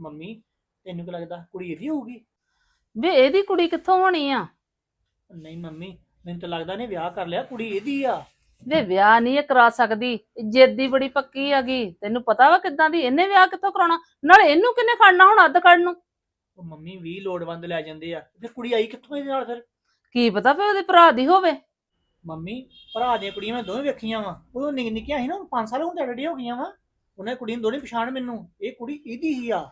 Mummy ਤੈਨੂੰ ਕੀ ਲੱਗਦਾ ਕੁੜੀ ਇਹਦੀ ਹੋਊਗੀ? ਵੇ ਇਹਦੀ ਕੁੜੀ ਕਿੱਥੋਂ ਹੋਣੀ ਆ? ਨਹੀਂ ਮੰਮੀ ਮੈਨੂੰ ਤਾਂ ਲੱਗਦਾ ਨੇ ਵਿਆਹ ਕਰ ਲਿਆ ਕੁੜੀ ਇਹਦੀ ਆ। ਵੇ ਵਿਆਹ ਨਹੀਂ ਇਹ ਕਰਾ ਸਕਦੀ। ਜਿੱਦ ਬੜੀ ਪੱਕੀ ਹੈਗੀ। ਤੈਨੂੰ ਪਤਾ ਵਾ ਕਿੱਦਾਂ ਦੀ? ਇਹਨੇ ਵਿਆਹ ਕਿੱਥੋਂ ਕਰਾਉਣਾ? ਨਾਲੇ ਇਹਨੂੰ ਕਿੰਨੇ ਖੜਨਾ ਹੁਣ ਅੱਧ ਕੱਢ ਨੂੰ? ਉਹ ਮੰਮੀ 20 ਲੋੜਵੰਦ ਲੈ ਜਾਂਦੇ ਆ। ਤੇ ਕੁੜੀ ਆਈ ਕਿੱਥੋਂ ਇਹਦੇ ਨਾਲ ਫਿਰ? ਕੀ ਪਤਾ ਫੇ ਉਹਦੇ ਭਰਾ ਦੀ ਹੋਵੇ? ਮੰਮੀ ਭਰਾ ਦੀਆਂ ਕੁੜੀਆਂ ਮੈਂ ਦੋਵੇਂ ਵੇਖੀਆਂ ਵਾ। ਉਹ ਨਿੱਕ ਨਿੱਕੀਆਂ ਸੀ ਨਾ 5 ਸਾਲ ਹੁਣ ਡੈਡੀ ਹੋ ਗਈਆਂ ਵਾ। ਉਹਨਾਂ ਕੁੜੀਆਂ ਦੋਨੇ ਪਛਾਣ ਮੈਨੂੰ। ਇਹ ਕੁੜੀ ਇਹਦੀ ਹੀ ਆ।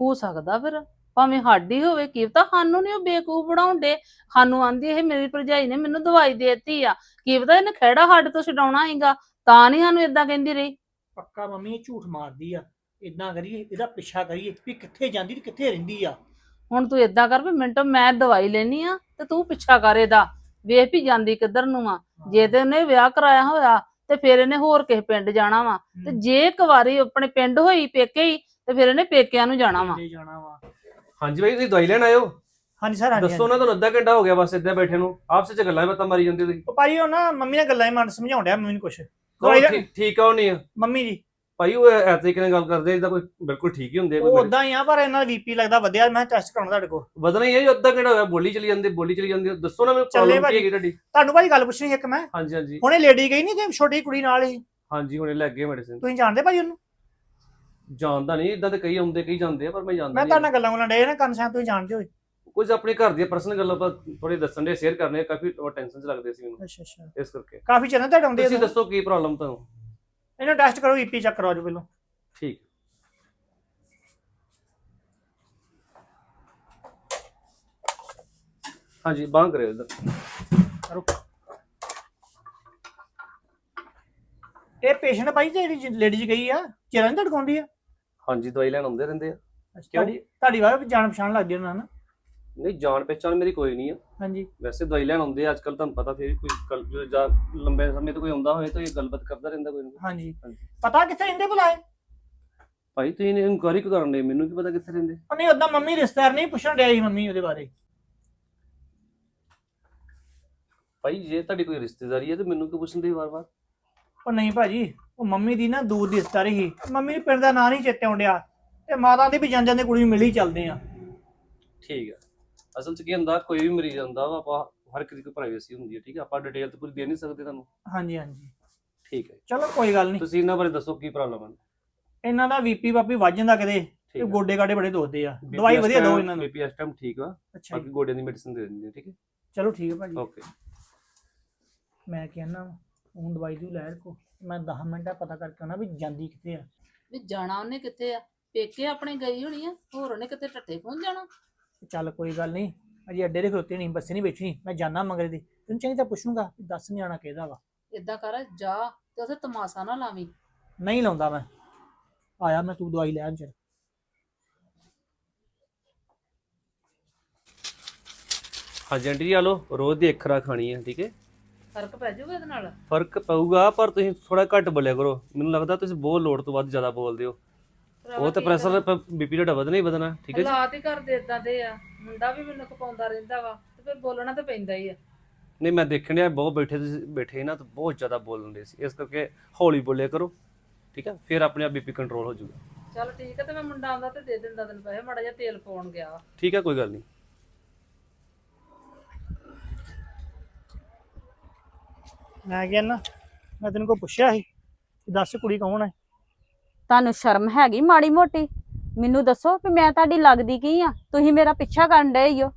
ਹੋ ਸਕਦਾ ਫਿਰ? ਭਾਵੇਂ ਸਾਡੀ ਹੋਵੇ ਕੀ ਪਤਾ? ਸਾਨੂੰ ਨਹੀਂ ਉਹ ਬੇਕੂਫ ਬਣਾਉਂਦੇ। ਸਾਨੂੰ ਆਂਦੀ ਇਹ ਮੇਰੀ ਭਰਜਾਈ ਨੇ ਮੈਨੂੰ ਦਵਾਈ ਦੇਤੀ ਆ। ਕੀ ਪਤਾ ਇਹਨੇ ਖਹਿੜਾ ਸਾਡੇ ਤੋਂ ਛਡਾਉਣਾ ਹੈਗਾ? ਤਾਂ ਨਹੀਂ ਸਾਨੂੰ ਇਦਾਂ ਕਹਿੰਦੀ ਰਹੀ। ਪੱਕਾ ਮੰਮੀ ਇਹ ਝੂਠ ਮਾਰਦੀ ਆ। ਇਦਾਂ ਕਰੀਏ ਇਹਦਾ ਪਿੱਛਾ ਕਰੀਏ ਵੀ ਕਿੱਥੇ ਜਾਂਦੀ ਤੇ ਕਿੱਥੇ ਰਹਿੰਦੀ ਆ। ਹੁਣ ਤੂੰ ਇਦਾਂ ਕਰ ਵੀ ਮਿੰਟੋ ਮੈਂ ਦਵਾਈ ਲੈਣੀ ਆ ਤੇ ਤੂੰ ਪਿੱਛਾ ਕਰ ਇਹਦਾ। ਵੇਖ ਵੀ ਜਾਂਦੀ ਕਿੱਧਰ ਨੂੰ ਆ। ਜੇ ਤੇ ਉਹਨੇ ਵਿਆਹ ਕਰਾਇਆ ਹੋਇਆ ਤੇ ਫਿਰ ਇਹਨੇ ਹੋਰ ਕਿਸੇ ਪਿੰਡ ਜਾਣਾ ਵਾ। ਤੇ ਜੇ ਇੱਕ ਵਾਰੀ ਆਪਣੇ ਪਿੰਡ ਹੋਈ ਪੇਕੇ ਹੀ ਤੇ ਫਿਰ ਇਹਨੇ ਪੇਕਿਆਂ ਨੂੰ ਜਾਣਾ ਵਾ। ਲੈ ਜਾਣਾ ਵਾ। ਹਾਂਜੀ ਭਾਈ ਤੁਸੀਂ ਦਵਾਈ ਲੈਣ ਆਇਓ? ਹਾਂਜੀ ਸਰ ਹਾਂਜੀ ਦੱਸੋ ਨਾ ਤੁਹਾਨੂੰ ਅੱਧਾ ਘੰਟਾ ਹੋ ਗਿਆ ਬਸ ਇੱਦਾਂ ਬੈਠੇ ਨੂੰ। ਆਪਸ ਵਿੱਚ ਗੱਲਾਂ ਬਾਤਾਂ ਮਾਰੀ ਜਾਂਦੇ ਤੁਸੀਂ। ਉਹ ਭਾਈ ਉਹ ਨਾ ਮੰਮੀ ਨੇ ਗੱਲਾਂ ਹੀ ਮਨ ਸਮਝਾਉਣ ਡਿਆ ਮੰਮੀ ਨੂੰ ਕੁਛ ਦਵਾਈ ਲੈ- ਠੀਕ- ਠੀਕ ਆ ਉਹ ਨਹੀਂ ਆ? ਮੰਮੀ ਜੀ। ਭਾਈ ਉਹ ਐ ਤਰੀਕੇ ਨਾਲ ਗੱਲ ਕਰਦੇ ਜਿੱਦਾਂ ਕੋਈ ਬਿਲਕੁਲ ਠੀਕ ਹੀ ਹੁੰਦੇ ਆ, ਉਹ ਕੋਈ ਉਦਾਂ ਹੀ ਆ ਪਰ ਇਹਨਾਂ ਦਾ ਵੀਪੀ ਲੱਗਦਾ ਵਧਿਆ ਮੈਂ ਟੈਸਟ ਕਰਾਉਣਾ ਤੁਹਾਡੇ ਕੋਲ। ਵਧਣਾ ਹੀ ਹੈ ਜੀ ਅੱਧਾ ਘੰਟਾ ਹੋਇਆ ਬੋਲੀ ਚਲੀ ਜਾਂਦੇ ਬੋਲੀ ਚਲੀ ਜਾਂਦੀ। ਦੱਸੋ ਨਾ ਮੈਨੂੰ ਚੱਲੇ ਪ੍ਰੋਬਲਮ ਕੀ ਭਾਜੀ। ਹੈਗੀ ਤੁਹਾਡੀ। ਤੁਹਾਨੂੰ ਭਾਈ ਗੱਲ ਪੁੱਛਣੀ ਇੱਕ ਮੈਂ। ਹਾਂਜੀ ਹਾਂਜੀ। ਹੁਣੇ ਲੇਡੀ ਗਈ ਨਹੀਂ ਤੇ ਛੋਟੀ ਕੁੜੀ ਨਾਲ ਹੀ? ਹਾਂਜੀ ਹੁਣੇ ਲੱਗ ਗਏ ਮੈਡੀਸਿਨ ਤੁਸੀਂ ਜਾਣਦੇ ਭਾਈ ਉਹਨੂੰ? ਜਾਣਦਾ ਨਹੀਂ ਇਦਾਂ ਤੇ ਕਈ ਆਉਂਦੇ ਕਈ ਜਾਂਦੇ ਆ ਪਰ ਮੈਂ ਜਾਣਦਾ ਮੈਂ ਤੁਹਾਡੇ ਨਹੀਂ ਨਾਲ ਗੱਲਾਂ ਗੁੱਲਾਂ ਡੇ ਨਾ ਕੰਨ ਸਾਂ ਤੁਸੀਂ ਜਾਣਦੇ ਹੋ ਕੁਝ ਆਪਣੇ ਘਰ ਦੀਆਂ ਪਰਸਨਲ ਗੱਲਾਂ ਆਪਾਂ ਥੋੜੀ ਦੱਸਣ ਦੇ ਸ਼ੇਅਰ ਕਰਨੇ ਆ, ਕਾਫੀ ਟੈਨਸ਼ਨ ਚ ਲੱਗਦੇ ਸੀ ਮੈਨੂੰ। ਅੱਛਾ ਅੱਛਾ। ਇਸ ਕਰਕੇ। ਕਾਫੀ ਚਿਰ ਨਾਲ ਤੁਹਾਡੇ ਆਉਂਦੇ ਤੁਸੀਂ ਦੱਸੋ ਕੀ ਪ੍ਰੋਬਲਮ ਤੁਹਾਨੂੰ? ਇਹਨੂੰ ਟੈਸਟ ਕਰੋ ਵੀਪੀ ਚੈੱਕ ਕਰਵਾਓ ਜੀ ਪਹਿਲਾਂ। ਠੀਕ। ਹਾਂਜੀ ਬਾਂਹ ਕਰਿਓ ਇਧਰ। ਕਰੋ ਇਹ ਪੇਸ਼ੈਂਟ ਭਾਈ ਜਿਹੜੀ ਲੇਡੀ ਜੀ ਗਈ ਆ ਚਿਹਰਾ ਨਹੀਂ ਧੜਕਾਉਂਦੀ ਆ? ਹਾਂਜੀ ਦਵਾਈ ਲੈਣ ਆਉਂਦੇ ਰਹਿੰਦੇ ਆ। ਤੁਹਾਡੀ ਤੁਹਾਡੀ ਵਾਰ ਜਾਣ ਪਛਾਣ ਲੱਗਦੀ ਉਹਨਾਂ ਨਾਲ? ਨਾ ਨਹੀਂ ਜਾਣ ਪਹਿਚਾਣ ਮੇਰੀ ਕੋਈ ਨਹੀਂ ਆ। ਹਾਂਜੀ। ਵੈਸੇ ਦਵਾਈ ਲੈਣ ਆਉਂਦੇ ਆ ਅੱਜ ਕੱਲ ਤੁਹਾਨੂੰ ਪਤਾ ਫਿਰ ਕੋਈ ਗੱਲ ਜੋ ਲੰਬੇ ਸਮੇਂ ਤੋਂ ਕੋਈ ਆਉਂਦਾ ਹੋਏ ਤਾਂ ਇਹ ਗੱਲਬਾਤ ਕਰਦਾ ਰਹਿੰਦਾ ਕੋਈ ਨਾ। ਹਾਂਜੀ। ਪਤਾ ਕਿੱਥੇ ਰਹਿੰਦੇ ਬੁਲਾਏ ਭਾਈ ਤੁਸੀਂ ਇਨਕੁਆਰੀ ਕਿਉਂ ਕਰਨ ਦੇ ਮੈਨੂੰ ਕੀ ਪਤਾ ਕਿੱਥੇ ਰਹਿੰਦੇ? ਉਹ ਨਹੀਂ ਉਦਾਂ ਮੰਮੀ ਰਿਸ਼ਤੇਦਾਰ ਨਹੀਂ ਪੁੱਛਣ ਡਿਆ ਸੀ ਮੰਮੀ ਉਹਦੇ ਬਾਰੇ। ਭਾਈ ਜੇ ਤੁਹਾਡੀ ਕੋਈ ਰਿਸ਼ਤੇਦਾਰੀ ਹੈ ਤੇ ਮੈਨੂੰ ਕਿਉਂ ਪੁੱਛਦੇ ਵਾਰ-ਵਾਰ? ਉਹ ਨਹੀਂ ਭਾਜੀ ਉਹ ਮੰਮੀ ਦੀ ਨਾ ਦੂਰ ਦੀ ਰਿਸ਼ਤੇਦਾਰੀ ਸੀ ਮੰਮੀ ਨੂੰ ਪਿੰਡ ਦਾ ਨਾਂ ਨਹੀਂ ਚੇਤੇ ਆਉਂਦਿਆ। ਤੇ ਮਾਤਾ ਦੀ ਵੀ ਜਾਂਦੇ ਜਾਂਦੇ ਕੁੜੀ ਨੂੰ ਮਿਲ ਹੀ ਚੱਲਦੇ ਆ। ਠੀਕ ਹੈ ਅਸਲ 'ਚ ਕੀ ਹੁੰਦਾ ਕੋਈ ਵੀ ਮਰੀਜ਼ ਹੁੰਦਾ ਵਾ ਆਪਾਂ ਹਰ ਕਿਸੇ ਦੀ ਪ੍ਰਾਈਵੇਸੀ ਹੁੰਦੀ ਹੈ ਠੀਕ ਹੈ ਆਪਾਂ ਡਿਟੇਲ ਤੇ ਪੂਰੀ ਦੇ ਨਹੀਂ ਸਕਦੇ ਤੁਹਾਨੂੰ। ਹਾਂਜੀ ਹਾਂਜੀ। ਠੀਕ ਹੈ ਚਲੋ ਕੋਈ ਗੱਲ ਨਹੀਂ। ਤੁਸੀਂ ਇਹਨਾਂ ਬਾਰੇ ਦੱਸੋ ਕੀ ਪ੍ਰੋਬਲਮ ਹੈ ਇਹਨਾਂ ਦਾ ਵੀਪੀ ਵਾਪੀ ਵੱਜ ਜਾਂਦਾ ਕਿਤੇ ਤੇ ਠੀਕ ਗੋਡੇ ਗਾਡੇ ਬੜੇ ਦੁਖਦੇ ਆ। ਦਵਾਈ ਵਧੀਆ ਦਿਓ ਇਹਨਾਂ ਨੂੰ। ਬੀਪੀ ਇਸ ਟਾਈਮ ਠੀਕ ਵਾ ਅੱਛਾ ਬਾਕੀ ਜੀ ਗੋਡਿਆਂ ਦੀ ਮੈਡੀਸਿਨ ਦੇ ਦਿੰਦੇ ਆ, ਠੀਕ ਹੈ ਚਲੋ ਠੀਕ ਹੈ ਭਾਜੀ। ਓਕੇ ਮੈਂ ਕਹਿੰਦਾ ਹੁਣ ਦਵਾਈ ਦੀ ਲੈ ਕੋ ਮੈਂ 10 ਮਿੰਟਾਂ ਪਤਾ ਕਰਕੇ ਆਉਣਾ ਵੀ ਜਾਂਦੀ ਕਿੱਥੇ ਆ। ਵੀ ਜਾਣਾ ਉਹਨੇ ਕਿੱਥੇ ਆ? ਪੇਕੇ ਆਪਣੇ ਗਈ ਹੋਣੀ ਆ? ਹੋਰ ਉਹਨੇ ਕਿਤੇ ਟੱਟੇ ਪਹੁੰਚ ਜਾਣਾ? ਚੱਲ ਕੋਈ ਗੱਲ ਨਹੀਂ ਅਜੇ ਅੱਡੇ ਦੇ ਖਲੋਤੇ ਨਹੀਂ ਬੱਸੇ ਨਹੀਂ ਬੈਠੀ ਮੈਂ ਜਾਣਾ ਮਗਰ ਦੀ। ਤੈਨੂੰ ਚਾਹੀਦਾ ਪੁੱਛੂੰਗਾ ਵੀ ਦੱਸ ਨਿਆਣਾ ਕਿਹਦਾ ਵਾ। ਇਦਾਂ ਕਰ ਜਾ ਤੇ ਉਥੇ ਤਮਾਸ਼ਾ ਨਾ ਲਾਵੀਂ। ਨਹੀਂ ਲਾਉਂਦਾ ਮੈਂ। ਆਇਆ ਮੈਂ ਤੂੰ ਦਵਾਈ ਲੈਣ ਚ ਹਾਂਜੀ ਆਂਟੀ ਜੀ ਆ ਲਓ ਰੋਜ਼ ਦੀ ਇੱਕ ਖੁਰਾਕ ਖਾਣੀ ਹੈ ਠੀਕ ਹੈ? ਫ਼ਰਕ ਪੈ ਜਾਊਗਾ ਇਹਦੇ ਨਾਲ? ਫ਼ਰਕ ਪਊਗਾ ਪਰ ਤੁਸੀਂ ਥੋੜਾ ਘੱਟ ਬੋਲਿਆ ਕਰੋ। ਮੈਨੂੰ ਲੱਗਦਾ ਤੁਸੀਂ ਬਹੁਤ ਲੋੜ ਤੋਂ ਵੱਧ ਜ਼ਿਆਦਾ ਬੋਲਦੇ ਹੋ। ਉਹ ਤਾਂ ਪ੍ਰੈਸ਼ਰ ਬੀਪੀ ਤੁਹਾਡਾ ਵਧਣਾ ਹੀ ਵਧਣਾ ਠੀਕ ਹੈ ਜੀ? ਹਾਲਾਤ ਹੀ ਕਰਦੇ ਇਦਾਂ ਦੇ ਆ। ਮੁੰਡਾ ਵੀ ਮੈਨੂੰ ਖਪਾਉਂਦਾ ਰਹਿੰਦਾ ਵਾ ਤੇ ਫਿਰ ਬੋਲਣਾ ਤਾਂ ਪੈਂਦਾ ਹੀ ਆ। ਨਹੀਂ ਮੈਂ ਦੇਖਣ ਡਿਆ ਬਹੁਤ ਬੈਠੇ ਤੁਸੀਂ ਬੈਠੇ ਨਾ ਤਾਂ ਬਹੁਤ ਜ਼ਿਆਦਾ ਬੋਲਦੇ ਸੀ। ਇਸ ਕਰਕੇ ਹੌਲੀ ਬੋਲਿਆ ਕਰੋ ਠੀਕ ਹੈ? ਫਿਰ ਆਪਣੇ ਆਪ ਬੀਪੀ ਕੰਟਰੋਲ ਹੋ ਜਾਊਗਾ। ਚੱਲ ਠੀਕ ਆ ਤੇ ਮੈਂ ਮੁੰਡਾ ਆਉਂਦਾ ਤੇ ਦੇ ਦਿੰਦਾ ਤੈਨੂੰ ਪੈਸੇ ਮਾੜਾ ਜਿਹਾ ਤੇਲ ਪਾਉਣ ਗਿਆ। ਠੀਕ ਹੈ ਕੋਈ ਗੱਲ ਨਹੀਂ। ਮੈਂ ਕਿਹਾ ਨਾ ਮੈਂ ਤੈਨੂੰ ਕੋ ਪੁੱਛਿਆ ਸੀ ਕਿ ਦੱਸ ਕੁੜੀ ਕੌਣ ਹੈ? ਤੁਹਾਨੂੰ ਸ਼ਰਮ ਹੈਗੀ ਮਾੜੀ ਮੋਟੀ? ਮੈਨੂੰ ਦੱਸੋ ਵੀ ਮੈਂ ਤੁਹਾਡੀ ਲੱਗਦੀ ਕੀ ਆ? ਤੁਸੀਂ ਮੇਰਾ ਪਿੱਛਾ ਕਰਨ ਡਏ ਹੋ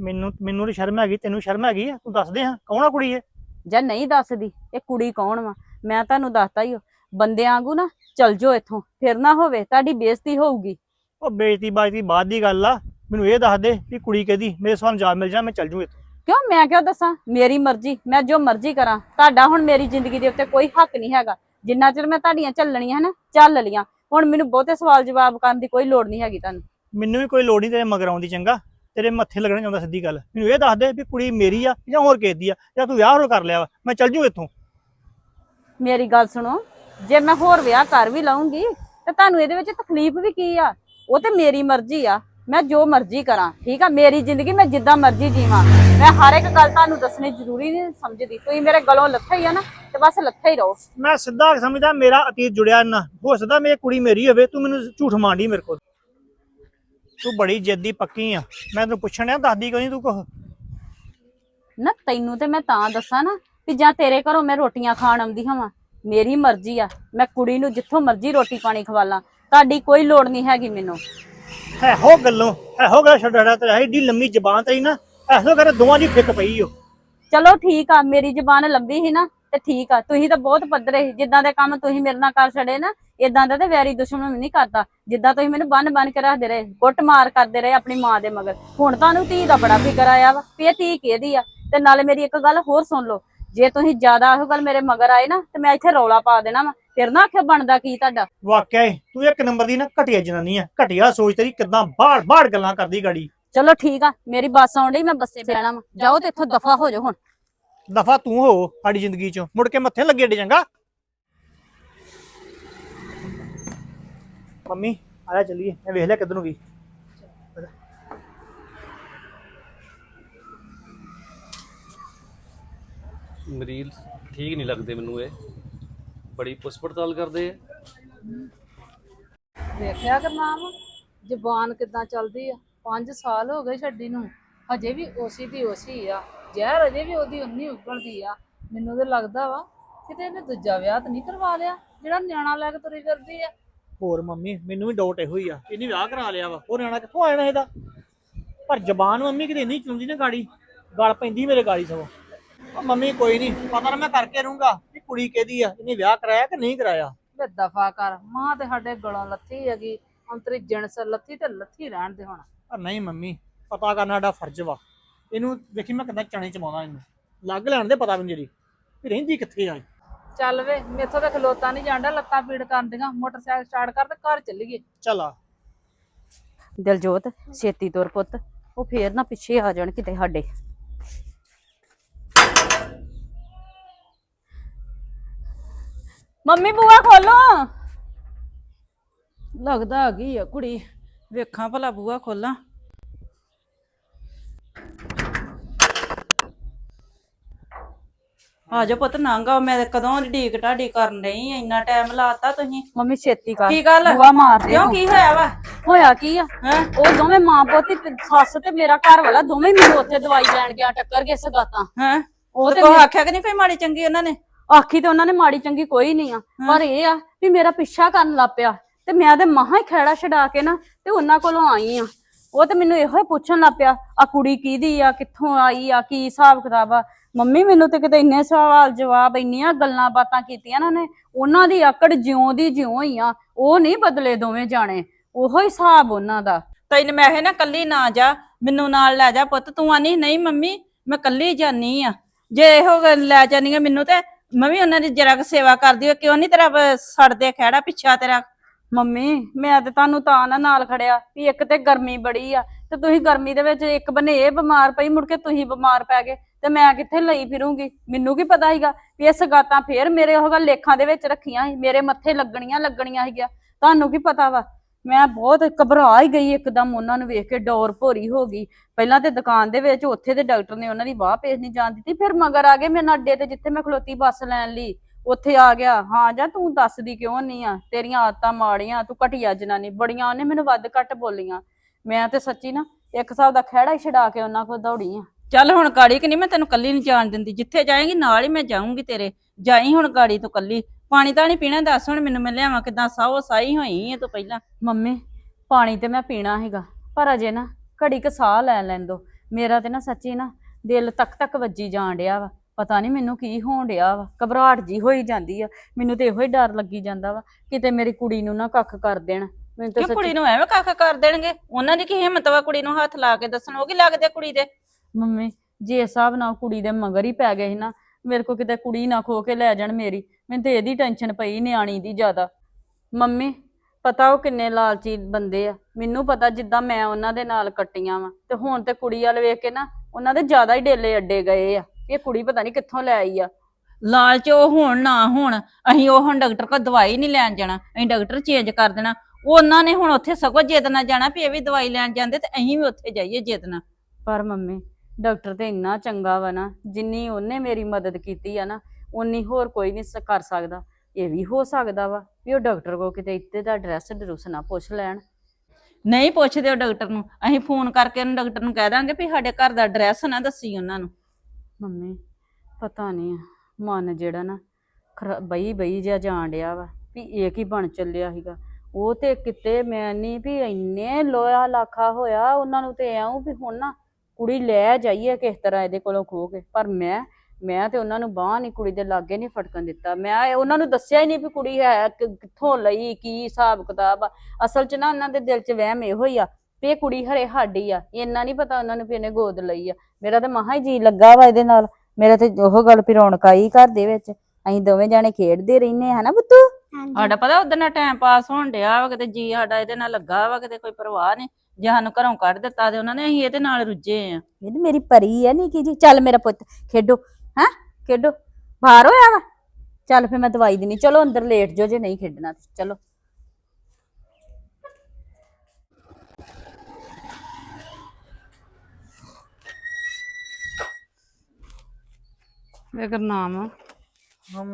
ਮੈਨੂੰ ਮੈਨੂੰ ਤੇ ਸ਼ਰਮ ਹੈਗੀ ਤੈਨੂੰ ਸ਼ਰਮ ਹੈਗੀ ਆ? ਤੂੰ ਦੱਸ ਦੇ ਹਾਂ ਕੌਣ ਆ ਕੁੜੀ ਇਹ? ਜਾਂ ਨਹੀਂ ਦੱਸਦੀ ਇਹ ਕੁੜੀ ਕੌਣ ਵਾ? ਮੈਂ ਤੁਹਾਨੂੰ ਦੱਸਤਾ ਹੀ ਹੋ ਬੰਦਿਆਂ ਵਾਂਗੂ ਨਾ ਚਲ ਜਾਓ ਇੱਥੋਂ ਫਿਰ ਨਾ ਹੋਵੇ ਤੁਹਾਡੀ ਬੇਇੱਜ਼ਤੀ ਹੋਊਗੀ। ਉਹ ਬੇਇੱਜ਼ਤੀ ਬਾਜ਼ਤੀ ਬਾਅਦ ਦੀ ਗੱਲ ਆ ਮੈਨੂੰ ਇਹ ਦੱਸ ਦੇ ਵੀ ਕੁੜੀ ਕਿਹਦੀ ਮੇਰੇ ਸਵਾਲ ਜਵਾਬ ਮਿਲ ਜਾ ਮੈਂ ਚੱਲ ਜੂ ਇੱਥੋਂ। ਕਿਉਂ? ਮੈਂ ਕਿਉਂ ਦੱਸਾਂ? ਮੇਰੀ ਮਰਜ਼ੀ ਮੈਂ ਜੋ ਮਰਜ਼ੀ ਕਰਾਂ। ਤੁਹਾਡਾ ਹੁਣ ਮੇਰੀ ਜ਼ਿੰਦਗੀ ਦੇ ਉੱਤੇ ਕੋਈ ਹੱਕ ਨਹੀਂ ਹੈਗਾ। ਜਿੰਨਾ ਚਿਰ ਮੈਂ ਤੁਹਾਡੀਆਂ ਚੱਲਣੀਆਂ ਹਨ ਚੱਲ ਲੀਆਂ ਹੁਣ ਮੈਨੂੰ ਬਹੁਤੇ ਸਵਾਲ ਜਵਾਬ ਕਰਨ ਦੀ ਕੋਈ ਲੋੜ ਨਹੀਂ ਹੈਗੀ ਤੁਹਾਨੂੰ। ਮੈਨੂੰ ਵੀ ਕੋਈ ਲੋੜ ਨਹੀਂ ਤੇਰੇ ਮਗਰ ਆਉਂਦੀ ਚੰਗਾ? ਤੇਰੇ ਮੱਥੇ ਲੱਗਣਾ ਚਾਹੁੰਦਾ ਸਿੱਧੀ ਗੱਲ। ਮੈਨੂੰ ਇਹ ਦੱਸ ਦੇ ਵੀ ਕੁੜੀ ਮੇਰੀ ਆ ਜਾਂ ਹੋਰ ਕਿਸੇ ਦੀ ਆ ਜਾਂ ਤੂੰ ਵਿਆਹ ਹੋਰ ਕਰ ਲਿਆ ਵਾ। ਮੈਂ ਚੱਲ ਜੂ ਇੱਥੋਂ। ਮੇਰੀ ਗੱਲ ਸੁਣੋ ਜੇ ਮੈਂ ਹੋਰ ਵਿਆਹ ਕਰ ਵੀ ਲਵਾਂਗੀ ਤੇ ਤੁਹਾਨੂੰ ਇਹਦੇ ਵਿੱਚ ਤਕਲੀਫ ਵੀ ਕੀ ਆ? ਉਹ ਤੇ ਮੇਰੀ ਮਰਜ਼ੀ ਆ। ਮੈਂ ਜੋ ਮਰਜ਼ੀ ਕਰਾਂ ਠੀਕ ਆ? ਮੇਰੀ ਜ਼ਿੰਦਗੀ ਮੈਂ ਜਿੱਦਾਂ ਮਰਜ਼ੀ ਜੀਵਾਂ। ਮੈਂ ਹਰ ਇੱਕ ਗੱਲ ਤੁਹਾਨੂੰ ਦੱਸਣੀ ਜ਼ਰੂਰੀ ਨਹੀਂ ਸਮਝਦੀ। ਤੁਸੀਂ ਮੇਰੇ ਗਲੋਂ ਲੱਥਾ ਹੀ ਆ ਨਾ ਤੇ ਬਸ ਲੱਥਾ ਹੀ ਰਹੋ। ਮੈਂ ਸਿੱਧਾ ਸਮਝਦਾ ਮੇਰਾ ਅਤੀਤ ਜੁੜਿਆ ਨਾ। ਹੋ ਸਕਦਾ ਮੇਰੀ ਕੁੜੀ ਮੇਰੀ ਹੋਵੇ ਤੂੰ ਮੈਨੂੰ ਝੂਠ ਮਾਂਡੀ ਮੇਰੇ ਕੋਲ। ਤੂੰ ਬੜੀ ਜਿੱਦੀ ਪੱਕੀ ਆ। ਮੈਂ ਤੈਨੂੰ ਪੁੱਛਣ ਡਿਆ ਦੱਸਦੀ ਕਿਉਂ ਨਹੀਂ ਤੂੰ ਕੁਛ? ਨਾ ਤੈਨੂੰ ਤੇ ਮੈਂ ਤਾਂ ਦੱਸਾਂ ਨਾ ਵੀ ਜਾਂ ਤੇਰੇ ਘਰੋਂ ਮੈਂ ਰੋਟੀਆਂ ਖਾਣ ਆਉਂਦੀ ਹਾਂ ਮੇਰੀ ਮਰਜ਼ੀ ਆ। ਮੈਂ ਕੁੜੀ ਨੂੰ ਜਿੱਥੋਂ ਮਰਜ਼ੀ ਰੋਟੀ ਪਾਣੀ ਖਵਾਲਾਂ। ਤੁਹਾਡੀ ਕੋਈ ਲੋੜ ਨਹੀਂ ਹੈਗੀ ਮੈਨੂੰ। ਇਹੋ ਗੱਲੋਂ, ਇਹੋ ਗੱਲ ਛੱਡੜਾ ਤੇ ਏਡੀ ਲੰਮੀ ਜ਼ਬਾਨ ਤੇਰੀ ਨਾ, ਇਹੋ ਕਰ ਦੋਵਾਂ ਦੀ ਫਿੱਕ ਪਈ ਓ। ਚਲੋ ਠੀਕ ਆ, ਮੇਰੀ ਜ਼ਬਾਨ ਲੰਬੀ ਸੀ ਨਾ, ਤੇ ਠੀਕ ਆ, ਤੁਸੀਂ ਤਾਂ ਬਹੁਤ ਪੱਧਰੇ ਸੀ, ਜਿੱਦਾਂ ਦੇ ਕੰਮ ਤੁਸੀਂ ਮੇਰੇ ਨਾਲ ਕਰ ਛੜੇ ਨਾ ਇਦਾਂ ਦਾ ਤੇ ਵੈਰੀ ਦੁਸ਼ਮਣ ਵੀ ਨਹੀਂ ਕਰਦਾ, ਜਿੱਦਾਂ ਤੁਸੀਂ ਮੈਨੂੰ ਬੰਨ ਬੰਨ ਕੇ ਰੱਖਦੇ ਰਹੇ ਗੁੱਟ ਮਾਰ ਕਰਦੇ ਰਹੇ ਆਪਣੀ ਮਾਂ ਦੇ ਮਗਰ। ਹੁਣ ਤੁਹਾਨੂੰ ਧੀ ਦਾ ਬੜਾ ਫਿਕਰ ਆਇਆ ਵਾ, ਵੀ ਇਹ ਧੀ ਕਿਹਦੀ ਆ? ਤੇ ਨਾਲੇ ਮੇਰੀ ਇੱਕ ਗੱਲ ਹੋਰ ਸੁਣ ਲਓ, ਜੇ ਤੁਸੀਂ ਜ਼ਿਆਦਾ ਇਹੋ ਗੱਲ ਮੇਰੇ ਮਗਰ ਆਏ ਨਾ, ਤੇ ਮੈਂ ਇੱਥੇ ਰੌਲਾ ਪਾ ਦੇਣਾ ਵਾ ਫਿਰ ਨਾ ਆਖਿਓ ਬਣਦਾ ਕੀ ਤੁਹਾਡਾ? ਵਾਕਿਆ ਤੂੰ ਇੱਕ ਨੰਬਰ ਦੀ ਨਾ ਘਟੀਆ ਜਨਾਨੀ ਆ ਘਟੀਆ ਸੋਚ ਤੇਰੀ ਕਿਦਾਂ ਬਾੜ ਬਾੜ ਗੱਲਾਂ ਕਰਦੀ ਗਾੜੀ। ਚਲੋ ਠੀਕ ਆ ਮੇਰੀ ਬੱਸ ਆਉਣ ਡਈ ਮੈਂ ਬੱਸੇ ਬਹਿਣਾ ਵਾ। ਜਾਓ ਤੇ ਇੱਥੋਂ ਦਫਾ ਹੋ ਜਾਓ ਹੁਣ। ਦਫਾ ਤੂੰ ਹੋ ਸਾਡੀ ਜ਼ਿੰਦਗੀ ਚੋਂ। ਮੁੜ ਕੇ ਮੱਥੇ ਲੱਗੇ ਡੇ ਚੰਗਾ। ਮੰਮੀ ਆਇਆ ਚੱਲੀਏ ਮੈਂ ਵੇਖ ਲਿਆ ਕਿੱਧਰ ਨੂੰ ਗਈ। ਮਰੀਜ਼ ਠੀਕ ਨਹੀਂ ਲੱਗਦੇ ਮੈਨੂੰ ਇਹ। ਬੜੀ ਪੁੱਛ ਪੜਤਾਲ ਕਰਦੇ ਆ। ਵੇਖਿਆ ਕਰਨਾਮ ਜ਼ਬਾਨ ਕਿਦਾਂ ਚੱਲਦੀ ਆ? 5 ਸਾਲ ਹੋ ਗਏ ਛੱਡੀ ਨੂੰ। ਹਜੇ ਵੀ ਉਸੀ ਦੀ ਉਸੀ ਆ। ਜ਼ਹਿਰ ਅਜੇ ਵੀ ਉਹਦੀ ਉਨੀ ਉਗਲਦੀ ਆ। ਮੈਨੂੰ ਤੇ ਲੱਗਦਾ ਵਾ ਕਿਤੇ ਇਹਨੇ ਦੂਜਾ ਵਿਆਹ ਤਾਂ ਨਹੀਂ ਕਰਵਾ ਲਿਆ ਜਿਹੜਾ ਨਿਆਣਾ ਲੈ ਕੇ ਤੁਰੀ ਫਿਰਦੀ ਆ। ਹੋਰ ਮੰਮੀ ਮੈਨੂੰ ਵੀ ਡਾਊਟ ਇਹੋ ਹੀ ਆ। ਇਹਨੇ ਵਿਆਹ ਕਰਾ ਲਿਆ ਵਾ। ਉਹ ਨਿਆਣਾ ਕਿੱਥੋਂ ਆਇਆ ਇਹਦਾ? ਪਰ ਜ਼ਬਾਨ ਮੰਮੀ ਕਿਤੇ ਨਹੀਂ ਚੁੰਦੀ ਨਾ ਗਾੜੀ ਗਲ ਪੈਂਦੀ ਮੇਰੇ ਗਾੜੀ ਸਗੋਂ। ਉਹ ਮੰਮੀ ਕੋਈ ਨਹੀਂ ਪਤਾ ਨਾ ਮੈਂ ਕਰਕੇ ਰਹੂੰਗਾ। ਕੁੜੀ ਕਿਹਦੀ ਆ? ਇਹਨੇ ਵਿਆਹ ਕਰਾਇਆ ਕਿ ਨਹੀਂ ਕਰਾਇਆ? ਵੇ ਦਫਾ ਕਰ। ਮਾਂ ਤੇ ਸਾਡੇ ਗਲੋਂ ਲੱਥੀ ਹੈਗੀ। ਅੰਤਰੀ ਜਣਸ ਲੱਥੀ ਤੇ ਲੱਥੀ ਰਹਿਣ ਦੇ ਹੁਣ। ਪਰ ਨਹੀਂ ਮੰਮੀ ਪਤਾ ਕਰਨਾ ਸਾਡਾ ਫਰਜ਼ ਵਾ। ਇਹਨੂੰ ਵੇਖੀ ਮੈਂ ਕਿੱਦਾਂ ਚਣੇ ਚਮਾਉਂਦਾ ਇਹਨੂੰ। ਲੱਗ ਲੈਣ ਦੇ ਪਤਾ ਮੈਨੂੰ ਜਿਹੜੀ। ਵੀ ਰਹਿੰਦੀ ਕਿੱਥੇ ਆ ਇਹ। ਚੱਲ ਵੇ ਮੇਥੋਂ ਤੇ ਖਲੋਤਾ ਨਹੀਂ ਜਾਂਦਾ ਲੱਤਾਂ ਪੀੜ ਕਰਦੀਆਂ ਮੋਟਰਸਾਈਕਲ ਸਟਾਰਟ ਕਰ ਤੇ ਘਰ ਚੱਲੀਏ। ਚੱਲ ਆ। ਦਿਲਜੋਤ ਛੇਤੀ ਤੁਰ ਪੁੱਤ। ਉਹ ਫੇਰ ਨਾ ਪਿੱਛੇ ਆ ਜਾਣ ਕਿਤੇ ਸਾਡੇ। ਮੰਮੀ ਬੂਆ ਖੋਲੋ। ਲੱਗਦਾ ਆ ਗਈ ਆ ਕੁੜੀ। ਵੇਖਾਂ ਭਲਾ ਬੂਆ ਖੋਲਾਂ। ਆ ਜਾ ਪੁੱਤ ਨੰਗਾ ਮੈਂ ਤੇ ਕਦੋਂ ਦੀ ਢੀਕ ਢਾਡੀ ਕਰਨ ਰਹੀ ਇੰਨਾ ਟਾਈਮ ਲਾਤਾ ਤੁਸੀਂ। ਮੰਮੀ ਛੇਤੀ ਕਰ। ਕੀ ਗੱਲ? ਬੂਆ ਮਾਰ ਦੇ ਕਿਉਂ ਕੀ ਹੋਇਆ ਵਾ? ਹੋਇਆ ਕੀ ਆ? ਹੈਂ? ਉਹ ਦੋਵੇਂ ਮਾਂ ਪੁੱਤ ਤੇ ਸੱਸ ਤੇ ਮੇਰਾ ਘਰ ਵਾਲਾ ਦੋਵੇਂ ਮੈਨੂੰ ਉੱਥੇ ਦਵਾਈ ਲੈਣ ਗਿਆ ਟੱਕਰ ਗਏ ਸਗਾਤਾਂ। ਹੈਂ? ਉਹ ਤੇ ਤੇ ਕੋ ਆਖਿਆ ਕਿ ਨਹੀਂ ਕੋਈ ਮਾੜੀ ਚੰਗੀ ਉਹਨਾਂ ਨੇ? ਆਖੀ ਤੇ ਉਹਨਾਂ ਨੇ ਮਾੜੀ ਚੰਗੀ ਕੋਈ ਨਹੀਂ ਆ ਪਰ ਇਹ ਆ ਵੀ ਮੇਰਾ ਪਿੱਛਾ ਕਰਨ ਲੱਗ ਪਿਆ ਤੇ ਮੈਂ ਤੇ ਮਹਾ ਹੀ ਖੈੜਾ ਛਡਾ ਕੇ ਨਾ ਤੇ ਉਹਨਾਂ ਕੋਲੋਂ ਆਈ ਆ। ਉਹ ਤੇ ਮੈਨੂੰ ਇਹੋ ਹੀ ਪੁੱਛਣ ਲੱਗ ਪਿਆ ਆ ਕੁੜੀ ਕਿਹਦੀ ਆ ਕਿੱਥੋਂ ਆਈ ਆ ਕੀ ਹਿਸਾਬ ਕਿਤਾਬ ਆ? ਮੰਮੀ ਮੈਨੂੰ ਤੇ ਕਿਤੇ ਇੰਨੇ ਸਵਾਲ ਜਵਾਬ ਇੰਨੀਆਂ ਗੱਲਾਂ ਬਾਤਾਂ ਕੀਤੀਆਂ ਨਾ ਨੇ ਉਹਨਾਂ ਦੀ ਆਕੜ ਜਿਉਂ ਦੀ ਜਿਉਂ ਹੀ ਆ ਉਹ ਨਹੀਂ ਬਦਲੇ ਦੋਵੇਂ ਜਾਣੇ ਉਹੋ ਹੀ ਹਿਸਾਬ ਉਹਨਾਂ ਦਾ। ਤੈਨੂੰ ਮੈਂ ਇਹ ਨਾ ਕੱਲੀ ਨਾ ਜਾ ਮੈਨੂੰ ਨਾਲ ਲੈ ਜਾ ਪੁੱਤ ਤੂੰ ਆਨੀ ਨਹੀਂ ਮੰਮੀ ਮੈਂ ਕੱਲੀ ਜਾਨੀ ਆ। ਜੇ ਇਹੋ ਗੱਲ ਲੈ ਜਾਨੀ ਆ ਮੈਨੂੰ ਤੇ ਮੈਂ ਵੀ ਉਹਨਾਂ ਦੀ ਜਰਾ ਕੁ ਸੇਵਾ ਕਰਦੀ ਆ ਕਿਉਂ ਨਹੀਂ ਤੇਰਾ ਬ- ਸੜਦੇ ਖਹਿੜਾ ਪਿੱਛਾ ਤੇਰਾ? ਮੰਮੀ, ਮੈਂ ਤੇ ਤੁਹਾਨੂੰ ਤਾਂ ਨਾ ਨਾਲ ਖੜਿਆ ਵੀ ਇੱਕ ਤੇ ਗਰਮੀ ਬੜੀ ਆ, ਤੇ ਤੁਸੀਂ ਗਰਮੀ ਦੇ ਵਿੱਚ ਇੱਕ ਬੰਨੇ ਇਹ ਬਿਮਾਰ ਪਈ, ਮੁੜ ਕੇ ਤੁਸੀਂ ਬਿਮਾਰ ਪੈ ਗਏ, ਤੇ ਮੈਂ ਕਿੱਥੇ ਲਈ ਫਿਰੂੰਗੀ? ਮੈਨੂੰ ਕੀ ਪਤਾ ਸੀਗਾ ਵੀ ਇਹ ਸਗਾਤਾਂ ਫੇਰ ਮੇਰੇ ਉਹ ਗੱਲ ਲੇਖਾਂ ਦੇ ਵਿੱਚ ਰੱਖੀਆਂ ਸੀ, ਮੇਰੇ ਮੱਥੇ ਲੱਗਣੀਆਂ ਲੱਗਣੀਆਂ ਸੀਗੀਆਂ, ਤੁਹਾਨੂੰ ਕੀ ਪਤਾ ਵਾ? ਮੈਂ ਬਹੁਤ ਘਬਰਾ ਹੀ ਗਈ ਇੱਕਦਮ, ਉਹਨਾਂ ਨੂੰ ਵੇਖ ਕੇ ਡੋਰ ਭੋਰੀ ਹੋ ਗਈ। ਪਹਿਲਾਂ ਤੇ ਦੁਕਾਨ ਦੇ ਵਿੱਚ ਉੱਥੇ ਦੇ ਡਾਕਟਰ ਨੇ ਉਹਨਾਂ ਦੀ ਬਾਹ ਪੇਜ ਨਹੀਂ ਜਾਣ ਦਿੱਤੀ, ਫਿਰ ਮਗਰ ਆ ਗਏ ਮੇਰੇ ਅੱਡੇ ਤੇ ਜਿੱਥੇ ਮੈਂ ਖਲੋਤੀ ਬੱਸ ਲੈਣ ਲਈ। ਉੱਥੇ ਆ ਗਿਆ, ਹਾਂ ਜਾਂ, ਤੂੰ ਦੱਸਦੀ ਕਿਉਂ ਨਹੀਂ ਆ? ਤੇਰੀਆਂ ਆਦਤਾਂ ਮਾੜੀਆਂ, ਤੂੰ ਘਟੀਆ ਜਨਾਨੀ ਬੜੀਆਂ, ਉਹਨੇ ਮੈਨੂੰ ਵੱਧ ਘੱਟ ਬੋਲੀਆਂ। ਮੈਂ ਤੇ ਸੱਚੀ ਨਾ ਇੱਕ ਹਿਸਾਬ ਦਾ ਖਹਿੜਾ ਹੀ ਛਡਾ ਕੇ ਉਹਨਾਂ ਕੋਲ ਦੌੜੀ ਆ। ਚੱਲ ਹੁਣ ਗਾੜੀ ਕਿ ਨਹੀਂ, ਮੈਂ ਤੈਨੂੰ ਕੱਲੀ ਨਹੀਂ ਜਾਣ ਦਿੰਦੀ। ਜਿੱਥੇ ਜਾਏਂਗੀ, ਨਾਲ ਹੀ ਮੈਂ ਜਾਊਂਗੀ ਤੇਰੇ। ਜਾਈ ਹੁਣ ਗਾੜੀ ਤੋਂ ਕੱਲੀ ਪਾਣੀ ਤਾਂ ਨਹੀਂ ਪੀਣਾ ਦੱਸ ਹੁਣ ਮੈਨੂੰ ਮੈਂ ਲਿਆਵਾਂ ਕਿਦਾਂ ਸਾਓ ਸਾਈ ਹੋਈ ਐ ਤੂੰ ਪਹਿਲਾਂ। ਮੰਮੀ ਪਾਣੀ ਤੇ ਮੈਂ ਪੀਣਾ ਹੈਗਾ ਪਰ ਅਜੇ ਨਾ ਘੜੀ ਕ ਸਾਹ ਲੈ ਲੈਣ ਦੋ। ਮੇਰਾ ਤੇ ਨਾ ਸੱਚੀ ਨਾ ਦਿਲ ਤੱਕ ਤੱਕ ਵੱਜੀ ਜਾਣ ਡਿਆ ਵਾ। ਪਤਾ ਨਹੀਂ ਮੈਨੂੰ ਕੀ ਹੋਣ ਡਿਆ ਵਾ। ਘਬਰਾਹਟ ਜੀ ਹੋਈ ਜਾਂਦੀ ਆ। ਮੈਨੂੰ ਤੇ ਇਹੋ ਹੀ ਡਰ ਲੱਗੀ ਜਾਂਦਾ ਵਾ ਕਿਤੇ ਮੇਰੀ ਕੁੜੀ ਨੂੰ ਨਾ ਕੱਖ ਕਰ ਦੇਣ। ਮੈਨੂੰ ਤੇ ਕਿ ਕੁੜੀ ਨੂੰ ਐਵੇਂ ਕੱਖ ਕਰ ਦੇਣਗੇ? ਉਹਨਾਂ ਦੀ ਕੀ ਹਿੰਮਤ ਵਾ ਕੁੜੀ ਨੂੰ ਹੱਥ ਲਾ ਕੇ ਦੱਸਣ? ਉਹ ਕੀ ਲੱਗਦੇ ਕੁੜੀ ਦੇ? ਮੰਮੀ ਜੇ ਹਿਸਾਬ ਨਾਲ ਕੁੜੀ ਦੇ ਮਗਰ ਹੀ ਪੈ ਗਏ ਸੀ ਨਾ ਮੇਰੇ ਕੋ ਕਿਤੇ ਕੁੜੀ ਨਾ ਖੋ ਕੇ ਲੈ ਜਾਣ ਮੇਰੀ। ਮੈਨੂੰ ਤੇ ਇਹਦੀ ਟੈਨਸ਼ਨ ਪਈ ਨਿਆਣੀ ਦੀ ਜ਼ਿਆਦਾ। ਮੰਮੀ ਪਤਾ ਉਹ ਕਿੰਨੇ ਲਾਲਚੀ ਬੰਦੇ ਆ। ਮੈਨੂੰ ਪਤਾ ਜਿੱਦਾਂ ਮੈਂ ਉਹਨਾਂ ਦੇ ਨਾਲ ਕੱਟੀਆਂ ਵਾ। ਤੇ ਹੁਣ ਤੇ ਕੁੜੀ ਵਾਲ ਵੇਖ ਕੇ ਨਾ ਉਹਨਾਂ ਦੇ ਜ਼ਿਆਦਾ ਹੀ ਡੇਲੇ ਅੱਡੇ ਗਏ ਆ। ਇਹ ਕੁੜੀ ਪਤਾ ਨਹੀਂ ਕਿੱਥੋਂ ਲੈ ਆਈ ਆ। ਲਾਲਚ ਉਹ ਹੋਣ ਨਾ ਹੋਣ ਅਸੀਂ ਉਹ ਹੁਣ ਡਾਕਟਰ ਕੋਲ ਦਵਾਈ ਨਹੀਂ ਲੈਣ ਜਾਣਾ ਅਸੀਂ ਡਾਕਟਰ ਚੇਂਜ ਕਰ ਦੇਣਾ। ਉਹਨਾਂ ਨੇ ਹੁਣ ਉੱਥੇ ਸਗੋਂ ਜਿੱਦ ਨਾਲ ਜਾਣਾ ਵੀ ਇਹ ਵੀ ਦਵਾਈ ਲੈਣ ਜਾਂਦੇ ਤੇ ਅਸੀਂ ਵੀ ਉੱਥੇ ਜਾਈਏ ਜਿੱਦ ਨਾਲ ਪਰ ਮੰਮੀ ਡਾਕਟਰ ਤੇ ਇੰਨਾ ਚੰਗਾ ਵਾ ਨਾ ਜਿੰਨੀ ਉਹਨੇ ਮੇਰੀ ਮਦਦ ਕੀਤੀ ਆ ਨਾ ਉਨੀ ਹੋਰ ਕੋਈ ਨਹੀਂ ਸ- ਕਰ ਸਕਦਾ। ਇਹ ਵੀ ਹੋ ਸਕਦਾ ਵਾ ਵੀ ਉਹ ਡਾਕਟਰ ਕੋ ਕਿਤੇ ਇੱਥੇ ਦਾ ਐਡਰੈਸ ਡਰੂਸ ਨਾ ਪੁੱਛ ਲੈਣ। ਨਹੀਂ ਪੁੱਛਦੇ ਉਹ ਡਾਕਟਰ ਨੂੰ। ਅਸੀਂ ਫੋਨ ਕਰਕੇ ਉਹਨੂੰ ਡਾਕਟਰ ਨੂੰ ਕਹਿ ਦਾਂਗੇ ਵੀ ਸਾਡੇ ਘਰ ਦਾ ਐਡਰੈਸ ਨਾ ਦੱਸੀ ਉਹਨਾਂ ਨੂੰ। ਮੰਮੀ ਪਤਾ ਨਹੀਂ ਮਨ ਜਿਹੜਾ ਨਾ ਖਰਾ- ਬਈ ਬਈ ਜਿਹਾ ਜਾਣ ਡਿਆ ਵਾ ਵੀ ਇਹ ਕੀ ਬਣ ਚੱਲਿਆ ਸੀਗਾ। ਉਹ ਤੇ ਕਿਤੇ ਮੈਂ ਨਹੀਂ ਵੀ ਇੰਨੇ ਲੋਹਾ ਲਾਖਾ ਹੋਇਆ ਉਹਨਾਂ ਨੂੰ ਤੇ ਐਉਂ ਵੀ ਹੁਣ ਨਾ ਕੁੜੀ ਲੈ ਜਾਈਏ ਕਿਸ ਤਰ੍ਹਾਂ ਇਹਦੇ ਕੋਲੋਂ ਖੋ ਕੇ। ਪਰ ਮੈਂ ਮੈਂ ਤੇ ਉਹਨਾਂ ਨੂੰ ਬਾਹ ਨਹੀਂ ਕੁੜੀ ਦੇ ਲਾਗੇ ਨਹੀਂ ਫਟਕਣ ਦਿੱਤਾ। ਮੈਂ ਇਹ- ਉਹਨਾਂ ਨੂੰ ਦੱਸਿਆ ਹੀ ਨਹੀਂ ਵੀ ਕੁੜੀ ਹੈ ਕਿ- ਕਿੱਥੋਂ ਲਈ ਕੀ ਹਿਸਾਬ ਕਿਤਾਬ ਆ। ਅਸਲ 'ਚ ਨਾ ਉਹਨਾਂ ਦੇ ਦਿਲ 'ਚ ਵਹਿਮ ਇਹੋ ਹੀ ਆ ਵੀ ਇਹ ਕੁੜੀ ਹਰੇ ਸਾਡੀ ਆ। ਇੰਨਾ ਨਹੀਂ ਪਤਾ ਉਹਨਾਂ ਨੂੰ ਵੀ ਇਹਨੇ ਗੋਦ ਲਈ ਆ। ਮੇਰਾ ਤੇ ਮਹਾ ਹੀ ਜੀ ਲੱਗਾ ਵਾ ਇਹਦੇ ਨਾਲ। ਮੇਰਾ ਤੇ ਉਹ ਗੱਲ ਵੀ ਰੌਣਕ ਆਈ ਘਰ ਦੇ ਵਿੱਚ। ਅਸੀਂ ਦੋਵੇਂ ਜਾਣੇ ਖੇਡਦੇ ਰਹਿੰਦੇ ਹਾਂ ਨਾ ਪੁੱਤੂ? ਸਾਡਾ ਪਤਾ ਉਹਦੇ ਨਾਲ ਟਾਈਮ ਪਾਸ ਹੋਣ ਡਿਆ ਵਾ ਕਿਤੇ ਜੀ ਸਾਡਾ ਇਹਦੇ ਨਾਲ ਲੱਗਾ ਵਾ ਕਿਤੇ ਕੋਈ ਪਰਵਾਹ ਨਹੀਂ ਜੇ ਸਾਨੂੰ ਘਰੋਂ ਕੱਢ ਦਿੱਤਾ ਤੇ ਉਹਨਾਂ ਨੇ ਅਸੀਂ ਇਹਦੇ ਨਾਲ ਰੁੱਝੇ ਆ। ਇਹ ਤਾਂ ਮੇਰੀ ਪਰੀ ਆ ਨਿੱਕੀ ਜੀ। ਚੱਲ ਮੇਰਾ ਪੁੱਤ ਖੇਡੋ। ਹੈਂ? ਖੇਡੋ। ਬਾਹਰ ਹੋਇਆ ਵਾ? ਚੱਲ ਫੇ ਮੈਂ ਦਵਾਈ ਦੇਣੀ ਚਲੋ ਅੰਦਰ ਲੇਟ ਜਾਓ ਜੇ ਨਹੀਂ ਖੇਡਣਾ ਚਲੋ। ਮੇਰਾ ਨਾਮ।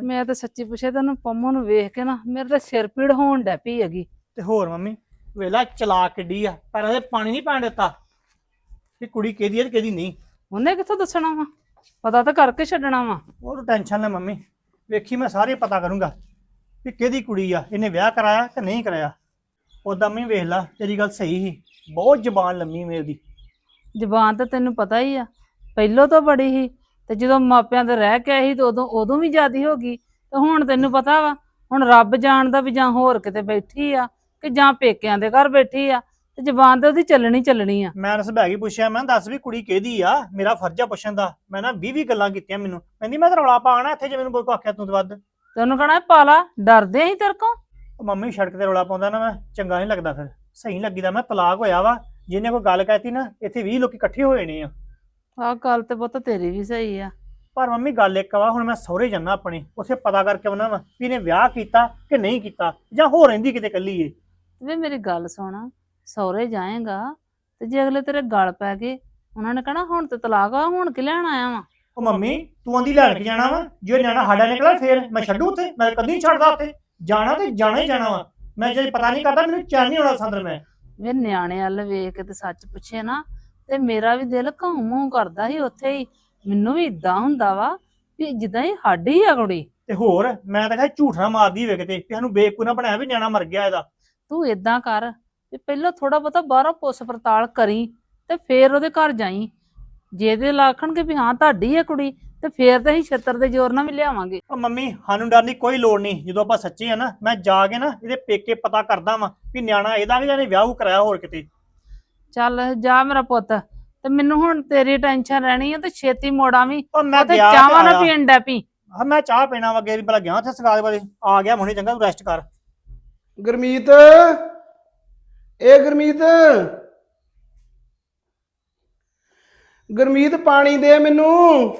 ਮੈਂ ਤਾਂ ਸੱਚੀ ਪੁੱਛਿਆ ਤੈਨੂੰ ਪੰਮੋ ਨੂੰ ਵੇਖ ਕੇ ਨਾ ਮੇਰੇ ਤਾਂ ਸਿਰ ਪੀੜ ਹੋਣ ਡੈ ਪਈ ਹੈਗੀ। ਤੇ ਹੋਰ ਮੰਮੀ ਵੇਲਾ ਚਲਾ ਕਿੱਡੀ ਆ ਪਰ ਉਹਦੇ ਪਾਣੀ ਨਹੀਂ ਪੈਣ ਦਿੱਤਾ। ਕਿ ਕੁੜੀ ਕਿਹਦੀ ਹੈ ਤੇ ਕਿਹਦੀ ਨਹੀਂ। ਉਹਨੇ ਕਿੱਥੋਂ ਦੱਸਣਾ ਵਾ? ਪਤਾ ਤਾਂ ਕਰਕੇ ਛੱਡਣਾ ਵਾ। ਉਹ ਟੈਨਸ਼ਨ ਲੈ ਮੰਮੀ। ਵੇਖੀ ਮੈਂ ਸਾਰੇ ਪਤਾ ਕਰੂੰਗਾ ਕਿ ਕਿਹਦੀ ਕੁੜੀ ਆ ਇਹਨੇ ਵਿਆਹ ਕਰਾਇਆ ਕਿ ਨਹੀਂ ਕਰਾਇਆ। ਉਦਾਂ ਮੈਂ ਵੇਖ ਲਾ ਤੇਰੀ ਗੱਲ ਸਹੀ ਸੀ। ਬਹੁਤ ਜ਼ਬਾਨ ਲੰਮੀ ਮੇਰੀ। ਜ਼ਬਾਨ ਤਾਂ ਤੈਨੂੰ ਪਤਾ ਹੀ ਆ। ਪਹਿਲੋਂ ਤੋਂ ਬੜੀ ਸੀ ਤੇ ਜਦੋਂ ਮਾਪਿਆਂ ਦੇ ਰਹਿ ਕੇ ਆਈ ਤੇ ਉਦੋਂ ਉਦੋਂ ਵੀ ਜ਼ਿਆਦੀ ਹੋ ਗਈ। ਤੇ ਹੁਣ ਤੈਨੂੰ ਪਤਾ ਵਾ ਹੁਣ ਰੱਬ ਜਾਣਦਾ ਵੀ ਜਾਂ ਹੋਰ ਕਿਤੇ ਬੈਠੀ ਆ ਕਿ ਜਾਂ ਪੇਕਿਆਂ ਦੇ ਘਰ ਬੈਠੀ ਆ। ਤੇ ਜ਼ਬਾਨ ਤੇ ਉਹਦੀ ਚੱਲਣੀ ਚੱਲਣੀ ਆ। ਮੈਂ ਉਸ ਬੈਗੀ ਪੁੱਛਿਆ ਮੈਂ ਦੱਸ ਵੀ ਕੁੜੀ ਕਿਹਦੀ ਆ? ਮੇਰਾ ਫਰਜ਼ ਆ ਪੁੱਛਣ ਦਾ। ਮੈਂ ਨਾ 20 20 ਗੱਲਾਂ ਕੀਤੀਆਂ ਮੈਨੂੰ। ਕਹਿੰਦੀ ਮੈਂ ਤਾਂ ਰੌਲਾ ਪਾਣਾ ਇੱਥੇ ਜੇ ਮੈਨੂੰ ਕੋਈ ਆਖਿਆ ਤੂੰ ਤੇ ਵੱਧ। ਤੇ ਉਹਨੂੰ ਕਹਣਾ ਪਾਲਾ ਡਰਦੇ ਹੀ ਤੇਰੇ ਕੋਲ? ਉਹ ਮੰਮੀ ਸੜਕ ਤੇ ਰੌਲਾ ਪਾਉਂਦਾ ਨਾ ਮੈਂ ਚੰਗਾ ਨਹੀਂ ਲੱਗਦਾ ਫਿਰ। ਸਹੀ ਲੱਗੀਦਾ ਮੈਂ ਤਲਾਕ ਹੋਇਆ ਵਾ। ਜਿਹਨੇ ਕੋਈ ਗੱਲ ਕਹਿਤੀ ਨਾ ਇੱਥੇ 20 ਲੋਕੀ ਇਕੱਠੇ ਹੋਏ ਨੇ ਆ। ਆਹ ਗੱਲ ਤੇ ਪੁੱਤ ਤੇਰੀ ਵੀ ਸਹੀ ਆ। ਪਰ ਮੰਮੀ ਗੱਲ ਇੱਕ ਵਾ ਹੁਣ ਮੈਂ ਸਹੁਰੇ ਜਾਣਾ ਆਪਣੇ। ਉੱਥੇ ਪਤਾ ਕਰਕੇ ਆਉਣਾ ਵਾ ਵੀ ਇਹਨੇ ਵਿਆਹ ਕੀਤਾ ਕਿ ਨਹੀਂ ਕੀਤਾ ਜਾਂ ਹੋ ਰਹਿੰਦੀ ਕਿਤੇ ਕੱਲੀ ਏ। ਵੇ ਮੇਰੀ ਗੱਲ ਸੁਣ। ਸਹੁਰੇ ਜਾਏਗਾ ਤੇ ਜੇ ਅਗਲੇ ਤੇਰੇ ਗਲ ਪੈ ਗਏ ਉਹਨਾਂ ਨੇ ਕਹਣਾ ਹੁਣ ਤੇ ਤਲਾਕ ਆ ਹੁਣ ਕਿ ਲੈਣ ਆਇਆ ਵਾ? ਉਹ ਮੰਮੀ ਤੂੰ ਆਂਦੀ ਲੈਣ ਕੇ ਜਾਣਾ ਵਾ? ਜੇ ਨਿਆਣਾ ਸਾਡਾ ਨਿਕਲਾ ਫੇਰ ਮੈਂ ਛੱਡੂ ਉੱਥੇ ਮੈਂ ਕਦੀ ਨਹੀਂ ਛੱਡਦਾ ਉੱਥੇ। ਜਾਣਾ ਤੇ ਜਾਣਾ ਹੀ ਜਾਣਾ ਵਾ। ਮੈਂ ਜੇ ਪਤਾ ਨਹੀਂ ਕਰਦਾ ਮੈਨੂੰ ਚੈਨ ਨਹੀਂ ਆਉਣਾ ਸੰਦਰ ਮੈਂ। ਵੇ ਨਿਆਣੇ ਵੱਲ ਵੇਖ ਕੇ ਤੇ ਸੱਚ ਪੁੱਛੇ ਨਾ ਤੇ ਮੇਰਾ ਵੀ ਦਿਲ ਘਾਉ ਮੂੰਹ ਕਰਦਾ ਸੀ ਉੱਥੇ ਹੀ। ਮੈਨੂੰ ਵੀ ਇਦਾਂ ਹੁੰਦਾ ਵਾ ਵੀ ਜਿੱਦਾਂ ਹੀ ਸਾਡੀ ਆ ਕੁੜੀ। ਤੇ ਹੋਰ ਮੈਂ ਤਾਂ ਕਿਹਾ ਝੂਠ ਨਾ ਮਾਰਦੀ ਹੋਵੇ ਕਿਤੇ ਕਿ ਸਾਨੂੰ ਬੇਵਕੂਫ ਨਾ ਬਣਾਇਆ ਵੀ ਨਿਆਣਾ ਮਰ ਗਿਆ ਇਹਦਾ। ਤੂੰ ਇਦਾਂ ਕਰ ਵੀ ਪਹਿਲਾਂ ਥੋੜਾ ਬਹੁਤਾ ਬਾਹਰੋਂ ਪੁੱਛ ਪੜਤਾਲ ਕਰੀ ਤੇ ਫੇਰ ਉਹਦੇ ਘਰ ਜਾਈ। ਜੇ ਤੇ ਲਾਖਣਗੇ ਵੀ ਹਾਂ ਤੁਹਾਡੀ ਹੈ ਕੁੜੀ ਤੇ ਫੇਰ ਤਾਂ ਅਸੀਂ ਛੱਤਰ ਦੇ ਜ਼ੋਰ ਨਾਲ ਵੀ ਲਿਆਵਾਂਗੇ। ਉਹ ਮੰਮੀ ਸਾਨੂੰ ਡਰਨ ਦੀ ਕੋਈ ਲੋੜ ਨਹੀਂ ਜਦੋਂ ਆਪਾਂ ਸੱਚੇ ਆ ਨਾ ਮੈਂ ਜਾ ਕੇ ਨਾ ਇਹਦੇ ਪੇਕੇ ਪਤਾ ਕਰਦਾ ਵਾਂ ਵੀ ਨਿਆਣਾ ਇਹਦਾ ਕਿ ਜਾਂ ਇਹਨੇ ਵਿਆਹ ਕਰਾਇਆ ਹੋਰ ਕਿਤੇ। ਚੱਲ ਜਾ ਮੇਰਾ ਪੁੱਤ ਤੇ ਮੈਨੂੰ ਹੁਣ ਤੇਰੀ ਟੈਨਸ਼ਨ ਰਹਿਣੀ ਹੈ ਤੇ ਛੇਤੀ ਮੋੜਾਂ ਵੀ। ਉਹ ਮੈਂ ਉੱਥੇ ਗਿਆ ਚਾਹਾਂ ਨਾ ਤੇ ਆਇਆ। ਪੀਣ ਡੈ ਪੀ ਮੈਂ ਚਾਹ ਪੀਣਾ ਵਾ ਗੇਰੀ ਪਹਿਲਾਂ ਗਿਆ ਉੱਥੇ ਸਗਾਦ ਵਾਲੇ। ਆ ਗਿਆ ਹੁਣੇ ਚੰਗਾ ਤੂੰ ਰੈਸਟ ਕਰ। ਗੁਰਮੀਤ! ਏ ਗੁਰਮੀਤ। ਗੁਰਮੀਤ ਪਾਣੀ ਦੇ ਮੈਨੂੰ।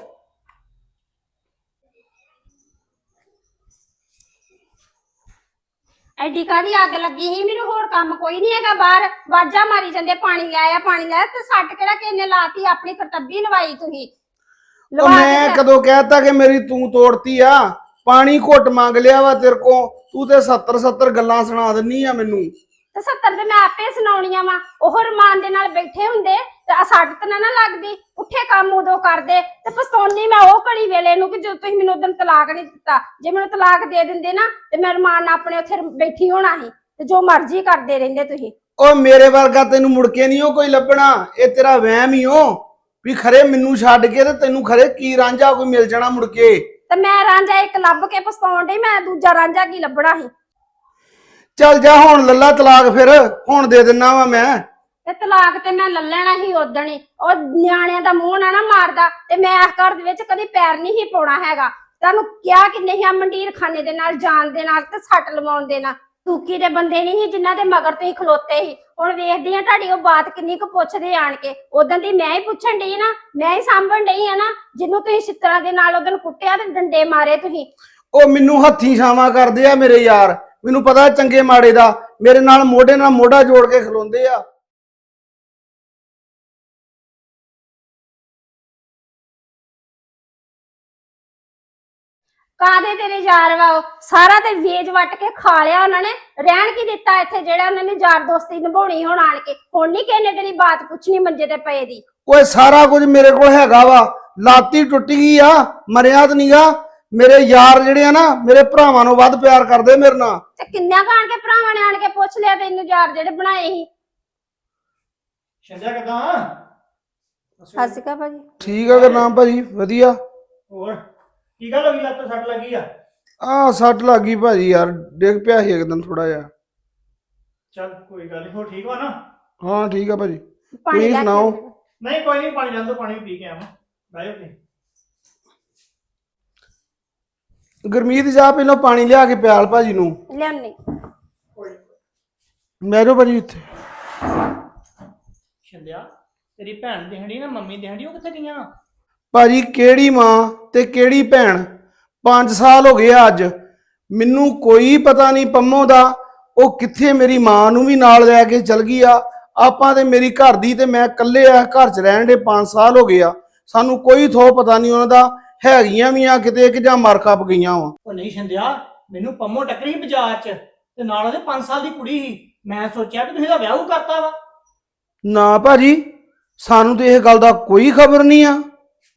ਐਡੀ ਕਾਦੀ ਅੱਗ ਲੱਗੀ ਸੀ? ਮੈਨੂੰ ਹੋਰ ਕੰਮ ਕੋਈ ਨਹੀਂ ਹੈਗਾ ਬਾਹਰ। ਵਾਜਾ ਮਾਰੀ ਜਾਂਦੇ ਪਾਣੀ ਲੈ ਆ ਪਾਣੀ ਲੈ ਆ, ਤੇ ਸੱਟ ਕਿਹੜਾ ਕਿੰਨੇ ਲਾਤੀ? ਆਪਣੀ ਕਰਤੱਬੀ ਲਵਾਈ ਤੁਸੀਂ। ਉਹ ਲਵਾ ਮੈਂ ਕੇ ਕਦੋਂ ਕਹਿਤਾ ਕਿ ਮੇਰੀ ਤੂੰ ਤੋੜਤੀ ਆ? ਪਾਣੀ ਘੁੱਟ ਮੰਗ ਲਿਆ ਵਾ ਤੇਰੇ ਕੋ ਤੂੰ ਤੇ 70 70 ਗੱਲਾਂ ਸੁਣਾ ਦਿੰਨੀ ਆ ਮੈਨੂੰ। ਤੇ 70 ਦੇ ਮੈਂ ਆਪੇ ਸੁਣਾਉਣੀਆਂ ਵਾ। ਉਹ ਰਮਾਨ ਦੇ ਨਾਲ ਬੈਠੇ ਹੁੰਦੇ ਤੇ ਆ ਸੱਟ ਤਾਂ ਨਾ ਨਾ ਲੱਗਦੀ। ਉੱਠੇ ਕੰਮ ਉਦੋਂ ਕਰਦੇ ਤੇ ਪਛਤਾਉਣੀ ਮੈਂ ਉਹ ਘੜੀ ਵੇਲੇ ਨੂੰ ਕਿ ਜਦੋਂ ਤੁਸੀਂ ਮੈਨੂੰ ਉਦੋਂ ਤਲਾਕ ਨਹੀਂ ਦਿੱਤਾ। ਜੇ ਮੈਨੂੰ ਤਲਾਕ ਦੇ ਦਿੰਦੇ ਨਾ ਤੇ ਮੈਂ ਰਮਾਨ ਨਾਲ ਆਪਣੇ ਉੱਥੇ ਬੈਠੀ ਹੋਣਾ ਸੀ ਤੇ ਜੋ ਮਰਜ਼ੀ ਕਰਦੇ ਰਹਿੰਦੇ ਤੁਸੀਂ। ਉਹ ਮੇਰੇ ਵਰਗਾ ਤੈਨੂੰ ਮੁੜ ਕੇ ਨਹੀਂ ਉਹ ਕੋਈ ਲੱਭਣਾ। ਇਹ ਤੇਰਾ ਵਹਿਮ ਹੀ ਓ ਵੀ ਖਰੇ ਮੈਨੂੰ ਛੱਡ ਕੇ ਤੇ ਤੈਨੂੰ ਖਰੇ ਕੀ ਰਾਂਝਾ ਕੋਈ ਮਿਲ ਜਾਣਾ ਮੁੜ ਕੇ? ਤੇ ਮੈਂ ਰਾਂਝਾ ਇੱਕ ਲੱਭ ਕੇ ਪਛਤਾਉਣ ਡਈ ਮੈਂ ਦੂਜਾ ਰਾਂਝਾ ਕੀ ਲੱਭਣਾ ਸੀ? ਚੱਲ ਜਾ ਹੁਣ ਲੱਲਾ ਤਲਾਕ ਫਿਰ ਹੁਣ ਦੇ ਦਿੰਨਾ ਵਾ ਮੈਂ। ਤੇ ਤਲਾਕ ਤੇ ਮੈਂ ਲੈ ਲੈਣਾ ਸੀ ਉਦਣ ਹੀ। ਉਹ ਨਿਆਣਿਆਂ ਦਾ ਮੂੰਹ ਨਾ ਨਾ ਮਾਰਦਾ ਤੇ ਮੈਂ ਇਸ ਘਰ ਦੇ ਵਿੱਚ ਕਦੀ ਪੈਰ ਨਹੀਂ ਹੀ ਪਾਉਣਾ ਹੈਗਾ। ਤੁਹਾਨੂੰ ਕਿਹਾ ਕਿ ਨਹੀਂ ਆ ਮੰਡੀਰ ਖਾਨੇ ਦੇ ਨਾਲ ਜਾਣ ਦੇ ਨਾਲ ਤੇ ਸੱਟ ਲਵਾਉਣ ਦੇ ਨਾਲ। ਤੂਕੀ ਦੇ ਬੰਦੇ ਨਹੀਂ ਸੀ ਜਿਨ੍ਹਾਂ ਦੇ ਮਗਰ ਤੁਸੀਂ ਖਲੋਤੇ ਸੀ। ਹੁਣ ਵੇਖਦੀ ਆ ਤੁਹਾਡੀ ਉਹ ਬਾਤ ਕਿੰਨੀ ਕੁ ਪੁੱਛਦੇ ਆਣ ਕੇ। ਉਦੋਂ ਦੀ ਮੈਂ ਹੀ ਪੁੱਛਣ ਡਈ ਨਾ ਮੈਂ ਹੀ ਸਾਂਭਣ ਡਈ ਆ ਨਾ ਜਿਹਨੂੰ ਤੁਸੀਂ ਛਿੱਤਰਾਂ ਦੇ ਨਾਲ ਉਦੋਂ ਕੁੱਟਿਆ ਤੇ ਡੰਡੇ ਮਾਰੇ ਤੁਸੀਂ। ਉਹ ਮੈਨੂੰ ਹੱਥੀਂ ਛਾਵਾਂ ਕਰਦੇ ਆ ਮੇਰੇ ਯਾਰ। ਮੈਨੂੰ ਪਤਾ ਚੰਗੇ ਮਾੜੇ ਦਾ ਮੇਰੇ ਨਾਲ ਮੋਢੇ ਨਾਲ ਮੋਢਾ ਜੋੜ ਕੇ ਖਲੋਂਦੇ ਆ। ਕਾਦੇ ਤੇਰੇ ਯਾਰ ਵਾ ਉਹ? ਸਾਰਾ ਤੇ ਵੇਚ ਵੱਟ ਕੇ ਖਾ ਲਿਆ ਉਹਨਾਂ ਨੇ। ਰਹਿਣ ਕੀ ਦਿੱਤਾ ਇੱਥੇ ਜਿਹੜਾ ਉਹਨਾਂ ਨੇ ਯਾਰ ਦੋਸਤੀ ਨਿਭਾਉਣੀ ਹੁਣ ਆਣ ਕੇ? ਹੁਣ ਨਹੀਂ ਕਿਸੇ ਨੇ ਤੇਰੀ ਬਾਤ ਪੁੱਛਣੀ ਮੰਜੇ ਤੇ ਪਏ ਦੀ। ਓਏ ਸਾਰਾ ਕੁਝ ਮੇਰੇ ਕੋਲ ਹੈਗਾ ਵਾ। ਲਾਤੀ ਟੁੱਟ ਗਈ ਆ ਮਰਿਆ ਤਾਂ ਨਹੀਂਗਾ ਮੇਰੇ ਯਾਰ ਜਿਹੜੇ ਆ ਨਾ ਮੇਰੇ ਭਰਾਵਾਂ ਨੂੰ ਵੱਧ ਪਿਆਰ ਕਰਦੇ ਮੇਰੇ ਨਾਲ। ਤੇ ਕਿੰਨਾ ਕਾਣ ਕੇ ਭਰਾਵਾਂ ਨੇ ਆਣ ਕੇ ਪੁੱਛ ਲਿਆ ਤੈਨੂੰ ਯਾਰ ਜਿਹੜੇ ਬਣਾਏ ਸੀ? ਛੰਦਿਆ ਕਿਦਾਂ? ਹਸਿਕਾ ਭਾਜੀ। ਠੀਕ ਆ ਨਾਮ ਭਾਜੀ ਵਧੀਆ। ਹੋਰ ਕੀ ਗੱਲ ਹੋ ਗਈ? ਲੱਤ ਸੱਟ ਲੱਗੀ ਆ? ਆ ਸੱਟ ਲੱਗ ਗਈ ਭਾਜੀ ਯਾਰ ਡਿੱਗ ਪਿਆ ਸੀ ਇੱਕਦਮ ਥੋੜਾ ਜਿਹਾ। ਚੱਲ ਕੋਈ ਗੱਲ ਨਹੀਂ ਹੋ ਠੀਕ ਵਾ ਨਾ? ਹਾਂ ਠੀਕ ਆ ਭਾਜੀ। ਪਾਣੀ ਤੁਸੀਂ ਲੈ ਕੇ ਸੁਣਾਓ? ਨਹੀਂ ਕੋਈ ਨਹੀਂ ਪਾਣੀ ਲੈਂਦੋ ਪਾਣੀ ਪੀ ਕੇ ਆਵਾਂ। ਬਾਇਓ ਤੇ ਗੁਰਮੀਤ ਜਾ ਪਹਿਲਾਂ ਪਾਣੀ ਲਿਆ ਕੇ ਪਿਆਲ ਭਾਜੀ ਨੂੰ। ਲਿਆਉਣੀ। ਕੋਈ ਮੈਰੋ ਭਾਜੀ ਇੱਥੇ। ਛੰਦਿਆ ਤੇਰੀ ਭੈਣ ਦੇਹੜੀ ਨਾ ਮੰਮੀ ਦੇਹੜੀ ਉਹ ਕਿੱਥੇ ਗਈਆਂ? ਭਾਜੀ ਕਿਹੜੀ ਮਾਂ ਤੇ ਕਿਹੜੀ ਭੈਣ? 5 ਸਾਲ ਹੋ ਗਏ ਆ ਅੱਜ। ਮੈਨੂੰ ਕੋਈ ਪਤਾ ਨਹੀਂ ਪੰਮੋ ਦਾ ਉਹ ਕਿੱਥੇ ਮੇਰੀ ਮਾਂ ਨੂੰ ਵੀ ਨਾਲ ਲੈ ਕੇ ਚਲ ਗਈ ਆ। ਆਪਾਂ ਤੇ ਮੇਰੀ ਘਰ ਦੀ ਤੇ ਮੈਂ ਇਕੱਲੇ ਆ ਘਰ 'ਚ ਰਹਿਣ ਦੇ 5 ਸਾਲ ਹੋ ਗਏ ਆ। ਸਾਨੂੰ ਕੋਈ ਥੋ ਪਤਾ ਨਹੀਂ ਉਹਨਾਂ ਦਾ। ਹੈਗੀਆਂ ਵੀ ਆ ਕਿਤੇ ਕਿ ਜਾਂ ਮਰ ਖੱਪ ਗਈਆਂ ਵਾ। ਉਹ ਨਹੀਂ ਛੰਦਿਆ ਮੈਨੂੰ ਪੰਮੋ ਟੱਕਰੀ ਸੀ ਬਾਜ਼ਾਰ 'ਚ ਤੇ ਨਾਲ ਉਹਦੇ 5 ਸਾਲ ਦੀ ਕੁੜੀ ਸੀ। ਮੈਂ ਸੋਚਿਆ ਕਿ ਤੁਸੀਂ ਇਹਦਾ ਵਿਆਹ ਕਰਤਾ ਵਾ। ਨਾ ਭਾਜੀ ਸਾਨੂੰ ਤੇ ਇਹ ਗੱਲ ਦਾ ਕੋਈ ਖਬਰ ਨਹੀਂ ਆ।